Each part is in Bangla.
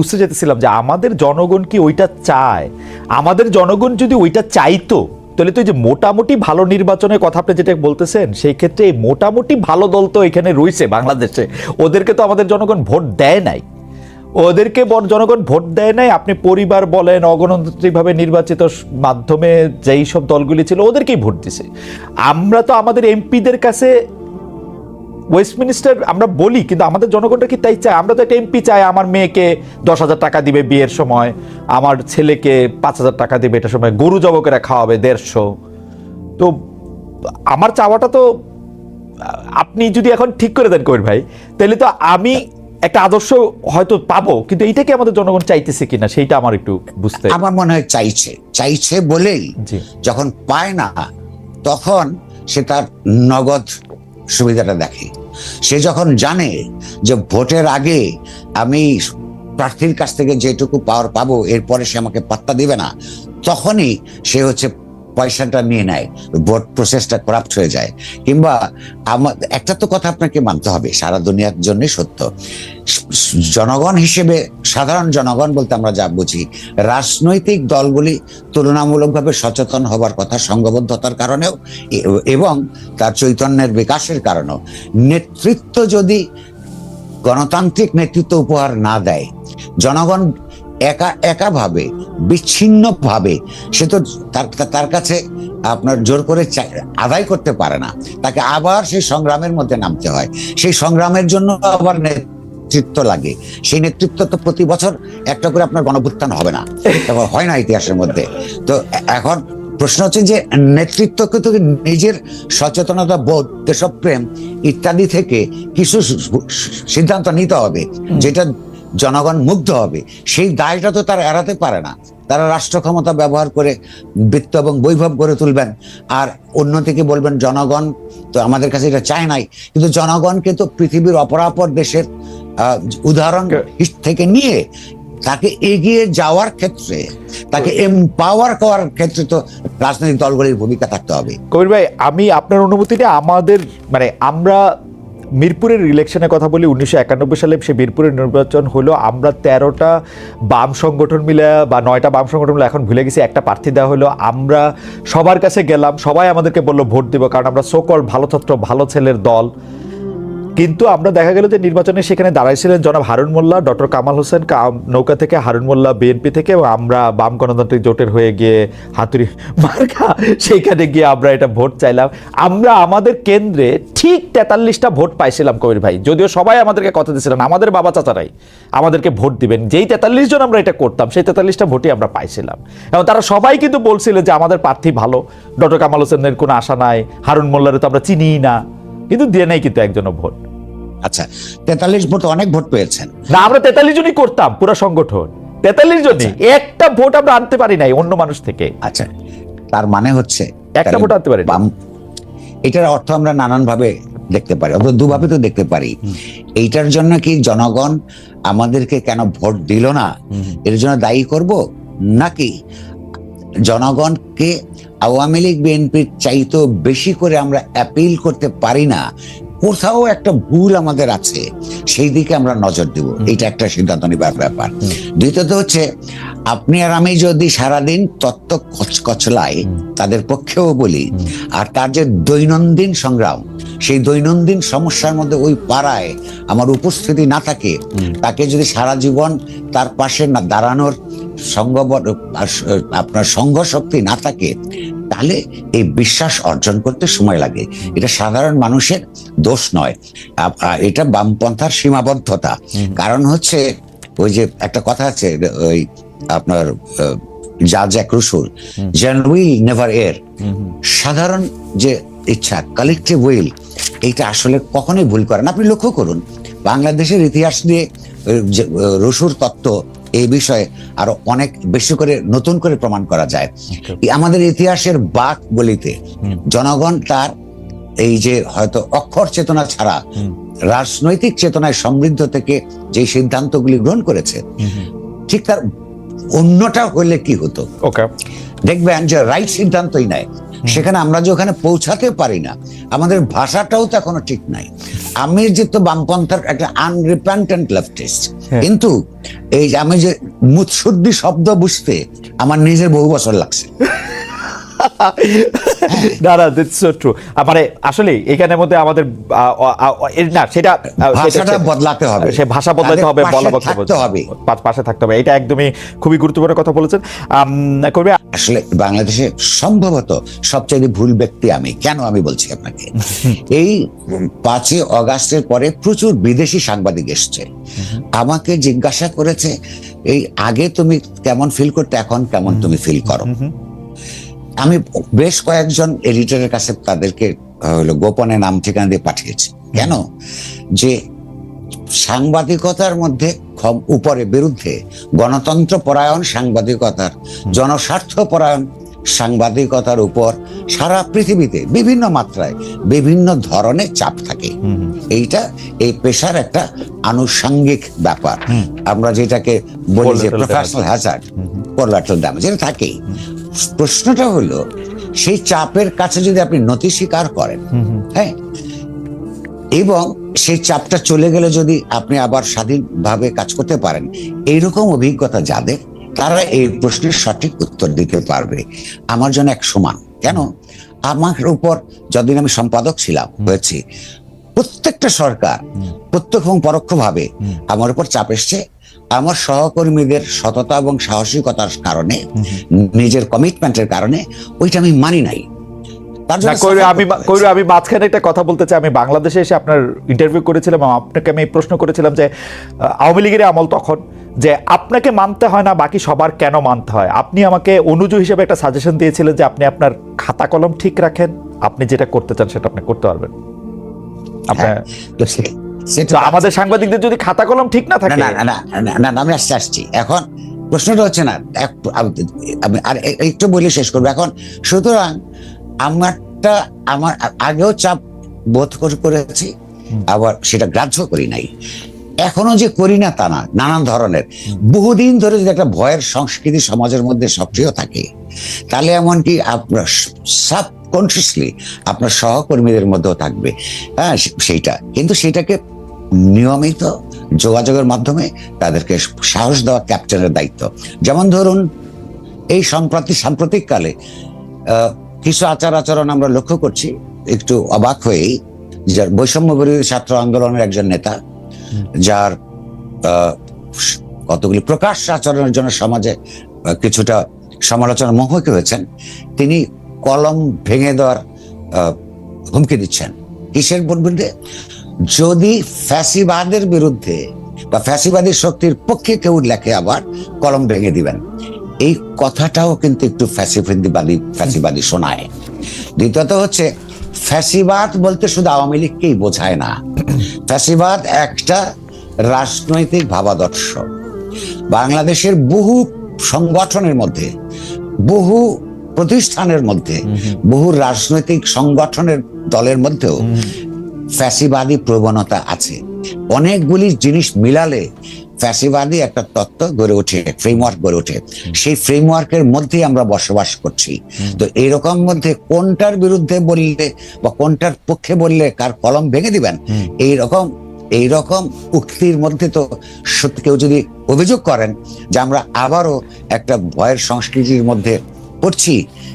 বুঝতে যেতেছিলাম যে আমাদের জনগণ কি ওইটা চায়? আমাদের জনগণ যদি ওইটা চাইতো, তাহলে তো যে মোটামুটি ভালো নির্বাচনের কথা আপনি যেটা বলতেছেন, সেই ক্ষেত্রে এই মোটামুটি ভালো দল তো এখানে রয়েছে বাংলাদেশে। ওদেরকে তো আমাদের জনগণ ভোট দেয় নাই। ওদেরকে জনগণ ভোট দেয় নাই। আপনি পরিবার বলেন, অগণতান্ত্রিকভাবে নির্বাচিত মাধ্যমে যেই সব দলগুলি ছিল, ওদেরকেই ভোট দিছে। আমরা তো আমাদের এমপিদের কাছে ওয়েস্টমিনিস্টার আমরা বলি কিন্তু আমাদের জনগণটা কি তাই চায়? আমরা তো একটা এমপি চাই আমার মেয়েকে দশ হাজার টাকা দিবে বিয়ের সময় আমার ছেলেকে পাঁচ হাজার টাকা দিবে এটা সময় গরু জব করে খাওয়াবে দেড়শো। তো আমার চাওয়াটা তো আপনি যদি এখন ঠিক করে দেন কবির ভাই তাহলে তো আমি একটা আদর্শ হয়তো পাবো কিন্তু এইটাকে আমাদের জনগণ চাইতেছে কিনা? সেইটা আমার একটু বুঝতে আমার মনে হয় চাইছে। চাইছে বলেই যখন পায় না তখন সে তার নগদ সুবিধাটা দেখে। সে যখন জানে যে ভোটের আগে আমি প্রার্থীর কাছ থেকে যেটুকু পাওয়ার পাবো, এরপরে সে আমাকে পাত্তা দিবে না, তখনই সে হচ্ছে পয়সাটা নিয়ে নেয়, ভোট প্রসেসটা করাপ্ট হয়ে যায়। কিংবা আমার একটা তো কথা আপনাকে মানতে হবে, সারা দুনিয়ার জন্যই সত্য। জনগণ হিসেবে, সাধারণ জনগণ বলতে আমরা যা বুঝি, রাজনৈতিক দলগুলি তুলনামূলকভাবে সচেতন হবার কথা সংঘবদ্ধতার কারণেও এবং তার চৈতন্যের বিকাশের কারণেও। নেতৃত্ব যদি গণতান্ত্রিক নেতৃত্ব উপহার না দেয়, জনগণ একা একা ভাবে বিচ্ছিন্ন ভাবে সে তো তার তার কাছে আপনার জোর করে আদায় করতে পারে না। তাকে আবার সেই সংগ্রামের মধ্যে নামতে হয়। সেই সংগ্রামের জন্য আবার নেতৃত্ব লাগে। সেই নেতৃত্ব তো প্রতি বছর একটা করে আপনার গণভুত্থান হবে না। হয় না ইতিহাসের মধ্যে। তো এখন প্রশ্ন হচ্ছে যে নেতৃত্বকে তো নিজের সচেতনতা বোধ দেশপ্রেম ইত্যাদি থেকে কিছু সিদ্ধান্ত নিতে হবে যেটা জনগণ মুগ্ধ হবে। সেই দায়টা তো তারা এড়াতে পারে না। তারা রাষ্ট্র ক্ষমতা ব্যবহার করে বৃত্ত এবং বৈভব গড়ে তুলবেন। আর অন্যদিকে বলবেন জনগণ তো আমাদের কাছে এটা চায় নাই। কিন্তু জনগণকে তো পৃথিবীর অপরাপর দেশের উদাহরণ থেকে নিয়ে তাকে এগিয়ে যাওয়ার ক্ষেত্রে তাকে এম্পাওয়ার করার ক্ষেত্রে তো রাজনৈতিক দলগুলির ভূমিকা থাকতে হবে। কবির ভাই আমি আপনার অনুমতিটা আমাদের মানে আমরা মিরপুরের ইলেকশনের কথা বলি, উনিশশো একানব্বই সালে সে মিরপুরের নির্বাচন হলো। আমরা তেরোটা বাম সংগঠন মিলে, বা নয়টা বাম সংগঠন মিলে এখন ভুলে গেছি, একটা প্রার্থী দেওয়া হলো। আমরা সবার কাছে গেলাম, সবাই আমাদেরকে বলল ভোট দেবো, কারণ আমরা সকল ভালো ছাত্র, ভালো ছেলের দল। কিন্তু আমরা দেখা গেল যে নির্বাচনে সেখানে দাঁড়াইছিলেন জনাব হারুন মোল্লা, ডক্টর কামাল হোসেন নৌকা থেকে হারুন মোল্লা বিএনপি থেকে এবং আমরা বাম গণতান্ত্রিক জোটের হয়ে গিয়ে হাতুড়ি মার্কা সেইখানে গিয়ে আমরা এটা ভোট চাইলাম। আমরা আমাদের কেন্দ্রে ঠিক তেতাল্লিশটা ভোট পাইছিলাম কবির ভাই। যদিও সবাই আমাদেরকে কথা দিয়েছিলেন আমাদের বাবা চাচারাই আমাদেরকে ভোট দিবেন। যেই তেতাল্লিশ জন আমরা এটা করতাম, সেই তেতাল্লিশটা ভোটই আমরা পাইছিলাম। এবং তারা সবাই কিন্তু বলছিলেন যে আমাদের প্রার্থী ভালো, ডক্টর কামাল হোসেনের কোনো আশা নাই, হারুন মোল্লারে তো আমরা চিনিই না, কিন্তু দিয়ে নেই কিন্তু একজনও ভোট। আচ্ছা তেতাল্লিশ ভোট অনেক ভোট পেয়েছেন। না আমরা তেতাল্লিশ জনই করতাম পুরো সংগঠন। তেতাল্লিশ জনই একটা ভোট আমরা আনতে পারি নাই অন্য মানুষ থেকে। আচ্ছা তার মানে হচ্ছে একটা ভোট আনতে পারি এটার অর্থ আমরা নানান ভাবে দেখতে পারি অথবা দুভাবে তো দেখতে পারি। এইটার জন্য কি জনগণ আমাদেরকে কেন ভোট দিল না? এর জন্য দায়ী করব? নাকি জনগণকে আওয়ামী লীগ বিএনপির চাইতেও বেশি করে আমরা অ্যাপিল করতে পারি না? কোথাও একটা ভুল আমাদের আছে সেই দিকে আমরা নজর দেব। এটা একটা সিদ্ধান্ত নেবার ব্যাপার। দ্বিতীয়ত হচ্ছে আপনি আর আমি যদি সারাদিন তত্ত্ব কচকচলাই তাদের পক্ষেও বলি আর তার যে দৈনন্দিন সংগ্রাম সেই দৈনন্দিন সমস্যার মধ্যে ওই পাড়ায় আমার উপস্থিতি না থাকে তাকে যদি সারা জীবন তার পাশে না দাঁড়ানোর আপনার সংঘ শক্তি না থাকে তাহলে এই বিশ্বাস অর্জন করতে সময় লাগে। এটা সাধারণ মানুষের দোষ নয়। এটা বামপন্থার সীমাবদ্ধতা। কারণ হচ্ছে ওই যে একটা কথা আছে ওই আপনার যা জ্যাক রুসুল জেন উইল নেভার এর। সাধারণ যে ইচ্ছা কালেকটিভ উইল এইটা আসলে কখনোই ভুল করে না। আপনি লক্ষ্য করুন বাংলাদেশের ইতিহাস দিয়ে আহ, যে, আহ, রসুর তত্ত্ব এই বিষয়ে আরও অনেক বেশি করে নতুন করে প্রমাণ করা যায়। আমাদের ইতিহাসের বাক বলিতে জনগণ তার এই যে হয়তো অক্ষর চেতনা ছাড়া রাজনৈতিক চেতনায় সমৃদ্ধ থেকে যে সিদ্ধান্তগুলি গ্রহণ করেছে ঠিক তার অন্যটা হলে কি হতো? ওকে দেখবেন যে রাইট সিদ্ধান্তই নেয় সেখানে আমরা যে ওখানে পৌঁছাতে পারি না আমাদের ভাষাটাও তো এখনও ঠিক নাই। আমি যে তো বামপন্থার একটা আনরিপেন্টেন্ট লেফটিস্ট। কিন্তু এই যে আমি যে মুৎসুদ্দি শব্দ বুঝতে আমার নিজের বহু বছর লাগছে। না না দিটস সো ট্রু মানে আসলে এখানের মধ্যে আমাদের না সেটা ভাষাটা বদলাতে হবে। সে ভাষা বদলাতে হবে বলা বক্তব্য হবে। পাশে থাকতে হবে এটা একদমই খুবই গুরুত্বপূর্ণ কথা বলেছেন। করবে আসলে বাংলাদেশে সম্ভবত সবচেয়ে ভুল ব্যক্তি আমি। কেন আমি বলছি আপনাকে? এই পাঁচই অগাস্টের পরে প্রচুর বিদেশি সাংবাদিক এসছে। আমাকে জিজ্ঞাসা করেছে এই আগে তুমি কেমন ফিল করতে এখন কেমন তুমি ফিল করো? আমি বেশ কয়েকজন এডিটরের কাছে তাদেরকে হলো গোপনে নাম ঠিকানা দিয়ে পাঠিয়েছি। কেন? যে সাংবাদিকতার মধ্যে উপরে বিরুদ্ধে গণতন্ত্র পরায়ণ সাংবাদিকতার জনস্বার্থ পরায়ণ সাংবাদিকতার উপর সারা পৃথিবীতে বিভিন্ন মাত্রায় বিভিন্ন ধরনের চাপ থাকে। এইটা এই পেশার একটা আনুষঙ্গিক ব্যাপার। আমরা যেটাকে বলি যে প্রফেশনাল হ্যাজার্ড কোলাটারাল ড্যামেজ এটা থাকেই। প্রশ্নটা হলো সেই চাপের কাছে যদি আপনি নতি স্বীকার করেন হ্যাঁ এবং সেই চাপটা চলে গেলে যদি আপনি আবার স্বাধীনভাবে কাজ করতে পারেন এইরকম অভিজ্ঞতা যাদের তারা এই প্রশ্নের সঠিক উত্তর দিতে পারবে। আমার জন্য এক সমান। কেন? আমার উপর যতদিন আমি সম্পাদক ছিলাম হয়েছি প্রত্যেকটা সরকার প্রত্যক্ষ এবং পরোক্ষভাবে আমার উপর চাপ এসছে আমার সহকর্মীদের সততা এবং সাহসিকতার কারণে নিজের কমিটমেন্টের কারণে ওইটা আমি মানি নাই। আমি আমি মাঝখানে একটা কথা বলতে চাই। আমি বাংলাদেশে এসে আপনার ইন্টারভিউ করেছিলাম আপনাকে আমি প্রশ্ন করেছিলাম যে আওয়ামী লীগের আমল তখন যে আপনাকে মানতে হয় না বাকি সবার কেন মানতে হয়? আপনি আমাকে অনুজু হিসেবে একটা সাজেশন দিয়েছিলেন যে আপনি আপনার খাতা কলম ঠিক রাখেন। আপনি যেটা করতে চান সেটা আপনি করতে পারবেন। আপনার হ্যাঁ, সে- সেটা তো আমাদের সাংবাদিকদের যদি খাতা কলম ঠিক না থাকে। না না না, না আমি আসছি আসছি। এখন প্রশ্নটা হচ্ছে না আমি- আর একটু বলে শেষ করব। এখন সুতরাং আমারটা আমার আগেও চাপ বোধ করে- করেছি আবার সেটা গ্রাহ্য করি নাই। এখনও যে করি না তা না নানান ধরনের। বহুদিন ধরে যদি একটা ভয়ের সংস্কৃতি সমাজের মধ্যে সক্রিয় থাকে তাহলে এমনকি আপনার সাবকনসিয়াসলি আপনার সহকর্মীদের মধ্যেও থাকবে। হ্যাঁ সেইটা। কিন্তু সেটাকে নিয়মিত যোগাযোগের মাধ্যমে তাদেরকে সাহস দেওয়া ক্যাপ্টেনের দায়িত্ব। যেমন ধরুন এই সম্প্রতি সাম্প্রতিককালে কিছু আচার আচরণ আমরা লক্ষ্য করছি একটু অবাক হয়েই যার বৈষম্য বিরোধী ছাত্র আন্দোলনের একজন নেতা যার কতগুলি প্রকাশ্য আচরণের জন্য সমাজে কিছুটা সমালোচনার মুখোমুখি হয়েছেন তিনি কলম ভেঙে দেওয়ার হুমকি দিচ্ছেন। কিসের বিরুদ্ধে যদি ফ্যাসিবাদের বিরুদ্ধে বা ফ্যাসিবাদী শক্তির পক্ষে কেউ লেখে আবার কলম ভেঙে দিবেন। এই কথাটাও কিন্তু একটু ফ্যাসিবাদী ফ্যাসিবাদী শোনায়। দ্বিতীয়ত হচ্ছে ফ্যাসিবাদ বলতে শুধু আওয়ামী লীগকেই বোঝায় না। ফ্যাসিবাদ একটা রাজনৈতিক ভাবাদর্শ। বাংলাদেশের বহু সংগঠনের মধ্যে বহু প্রতিষ্ঠানের মধ্যে বহু রাজনৈতিক সংগঠনের দলের মধ্যেও ফ্যাসিবাদী প্রবণতা আছে। অনেকগুলি জিনিস মিলালে ফ্যাসিবাদী একটা তত্ত্ব গড়ে ওঠে ফ্রেমওয়ার্ক গড়ে ওঠে। সেই ফ্রেমওয়ার্কের মধ্যেই আমরা বসবাস করছি। তো এরকম মধ্যে কোনটার বিরুদ্ধে বললে বা কোনটার পক্ষে বললে কার কলম ভেঙে দিবেন? এইরকম এইরকম উক্তির মধ্যে তো সত্যি কেউ যদি অভিযোগ করেন যে আমরা আবারও একটা ভয়ের সংস্কৃতির মধ্যে পড়ছি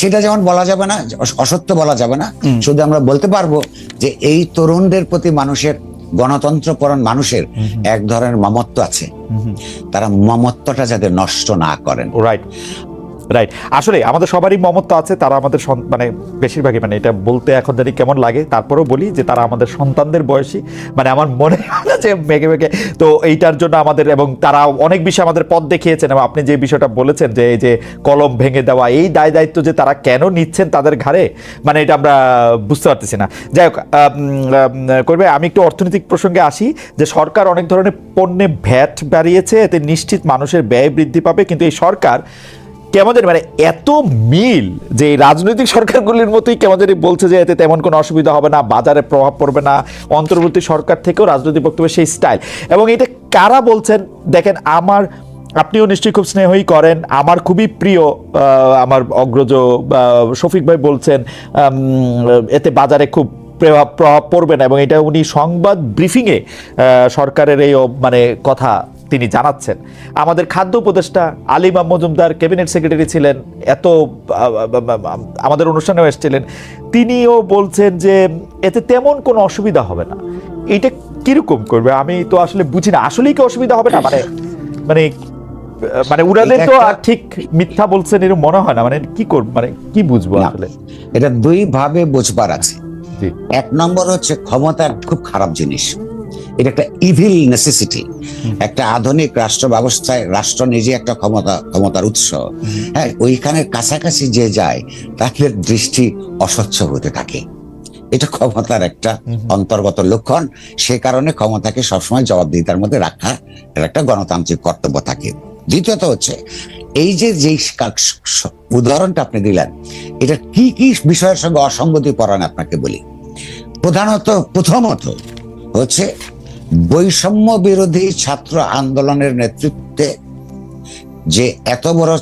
সেটা যেমন বলা যাবে না অসত্য বলা যাবে না শুধু আমরা বলতে পারব যে এই তরুণদের প্রতি মানুষের গণতন্ত্রপরণ মানুষের এক ধরনের মমত্ব আছে। তারা মমত্বটা যাতে নষ্ট না করেন। রাইট রাইট আসলে আমাদের সবারই মমত্ব আছে, তারা আমাদের মানে বেশিরভাগই মানে এটা বলতে এখন জানি কেমন লাগে। তারপরেও বলি যে তারা আমাদের সন্তানদের বয়সী। মানে আমার মনে হয় যে মেঘে মেঘে, তো এইটার জন্য আমাদের এবং তারা অনেক বিষয়ে আমাদের পথ দেখিয়েছেন এবং আপনি যে বিষয়টা বলেছেন যে এই যে কলম ভেঙে দেওয়া, এই দায় দায়িত্ব যে তারা কেন নিচ্ছেন তাদের ঘাড়ে মানে এটা আমরা বুঝতে পারতেছি না। যাই হোক করবে, আমি একটু অর্থনৈতিক প্রসঙ্গে আসি যে সরকার অনেক ধরনের পণ্যে ভ্যাট বাড়িয়েছে, এতে নিশ্চিত মানুষের ব্যয় বৃদ্ধি পাবে, কিন্তু এই সরকার কেমন মানে এত মিল যে রাজনৈতিক সরকারগুলির মতোই কেমন বলছে যে এতে তেমন কোনো অসুবিধা হবে না, বাজারে প্রভাব পড়বে না, অন্তর্বর্তী সরকার থেকেও রাজনৈতিক বক্তব্যের সেই স্টাইল এবং এটা কারা বলছেন? দেখেন, আমার, আপনিও নিশ্চয়ই খুব স্নেহই করেন, আমার খুবই প্রিয় আমার অগ্রজ শফিক ভাই বলছেন এতে বাজারে খুব প্রভাব প্রভাব পড়বে না। এবং এটা উনি সংবাদ ব্রিফিংয়ে সরকারের এই মানে কথা তিনি জানাচ্ছেন। আমাদের খাদ্য উপদেষ্টা আলিমা মজুমদার ক্যাবিনেট সেক্রেটারি ছিলেন এত আমাদের অনুষ্ঠানেও এসেছিলেন। তিনিও বলছেন যে এতে তেমন কোনো অসুবিধা হবে না। এটা কীরকম করবে? আমি তো আসলে বুঝি না। আসলেই কি অসুবিধা হবে না? মানে মানে মানে উড়ালে তো আর ঠিক মিথ্যা বলছেন এরকম মনে হয় না। মানে কি করব মানে কি বুঝব আসলে? এটা দুই ভাবে বুঝবার আছে। এক নম্বর হচ্ছে ক্ষমতা খুব খারাপ জিনিস। এটা একটা ইভিল নেসেসিটি একটা আধুনিক রাষ্ট্র ব্যবস্থায় রাষ্ট্র নিজে একটা ক্ষমতা ক্ষমতার উৎস। হ্যাঁ ওইখানে কাছাকাছি যে যায় তাদের দৃষ্টি অস্বচ্ছ হতে থাকে। এটা ক্ষমতার একটা অন্তর্গত লক্ষণ। সে কারণে ক্ষমতাকে সবসময় জবাবদিহিতার মধ্যে রাখা একটা গণতান্ত্রিক কর্তব্য থাকে। দ্বিতীয়ত হচ্ছে এই যে যেই উদাহরণটা আপনি দিলেন এটা কি কি বিষয়ের সঙ্গে অসঙ্গতি পড়ান আপনাকে বলি? প্রধানত প্রথমত হচ্ছে বৈষম্য বিরোধী ছাত্র আন্দোলনের নেতৃত্বে যে এত বড়